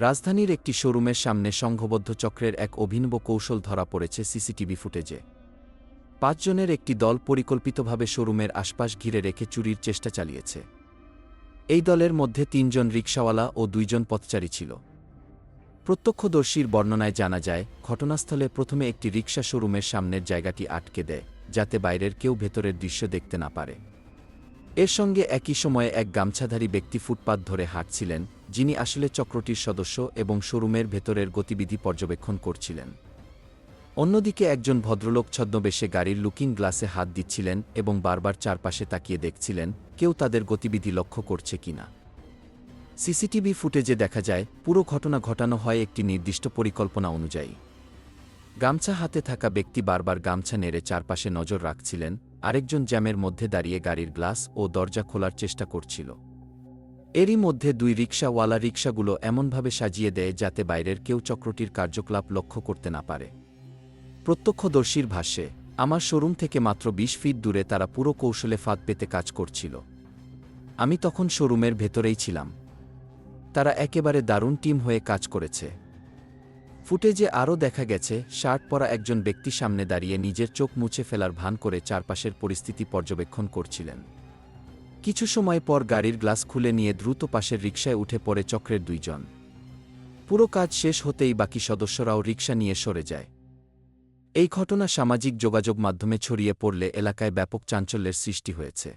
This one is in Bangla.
রাজধানীর একটি শোরুমের সামনে সংঘবদ্ধ চক্রের এক অভিনব কৌশল ধরা পড়েছে সিসিটিভি ফুটেজে। পাঁচজনের একটি দল পরিকল্পিতভাবে শোরুমের আশপাশ ঘিরে রেখে চুরির চেষ্টা চালিয়েছে। এই দলের মধ্যে তিনজন রিকশাওয়ালা ও দুইজন পথচারী ছিল। প্রত্যক্ষদর্শীর বর্ণনায় জানা যায়, ঘটনাস্থলে প্রথমে একটি রিকশা শোরুমের সামনের জায়গাটি আটকে দেয়, যাতে বাইরের কেউ ভেতরের দৃশ্য দেখতে না পারে। এর সঙ্গে একই সময়ে এক গামছাধারী ব্যক্তি ফুটপাত ধরে হাঁটছিলেন, যিনি আসলে চক্রটির সদস্য এবং শোরুমের ভেতরের গতিবিধি পর্যবেক্ষণ করছিলেন। অন্যদিকে একজন ভদ্রলোক ছদ্মবেশে গাড়ির লুকিং গ্লাসে হাত দিচ্ছিলেন এবং বারবার চারপাশে তাকিয়ে দেখছিলেন, কেউ তাদের গতিবিধি লক্ষ্য করছে কিনা। সিসিটিভি ফুটেজে দেখা যায়, পুরো ঘটনা ঘটানো হয় একটি নির্দিষ্ট পরিকল্পনা অনুযায়ী। গামছা হাতে থাকা ব্যক্তি বারবার গামছা নেড়ে চারপাশে নজর রাখছিলেন আরেকজন জ্যামের মধ্যে দাঁড়িয়ে গাড়ির গ্লাস ও দরজা খোলার চেষ্টা করছিল। এরই মধ্যে দুই রিকশাওয়ালা রিকশাগুলো এমনভাবে সাজিয়ে দেয় যাতে বাইরের কেউ চক্রটির কার্যকলাপ লক্ষ্য করতে না পারে। প্রত্যক্ষদর্শীর ভাষ্যে, আমার শোরুম থেকে মাত্র ২০ ফিট দূরে তারা পুরো কৌশলে ফাঁদ পেতে কাজ করছিল। আমি তখন শোরুমের ভেতরেই ছিলাম। তারা একেবারে দারুণ টিম হয়ে কাজ করেছে। ফুটেজে আরও দেখা গেছে, শার্ট পরা একজন ব্যক্তি সামনে দাঁড়িয়ে নিজের চোখ মুছে ফেলার ভান করে চারপাশের পরিস্থিতি পর্যবেক্ষণ করছিলেন। কিছু সময় পর গাড়ির গ্লাস খুলে নিয়ে দ্রুত পাশের রিকশায় উঠে পড়ে চক্রের দুইজন। পুরো কাজ শেষ হতেই বাকি সদস্যরাও রিকশা নিয়ে সরে যায়। এই ঘটনা সামাজিক যোগাযোগ মাধ্যমে ছড়িয়ে পড়লে এলাকায় ব্যাপক চাঞ্চল্যের সৃষ্টি হয়েছে।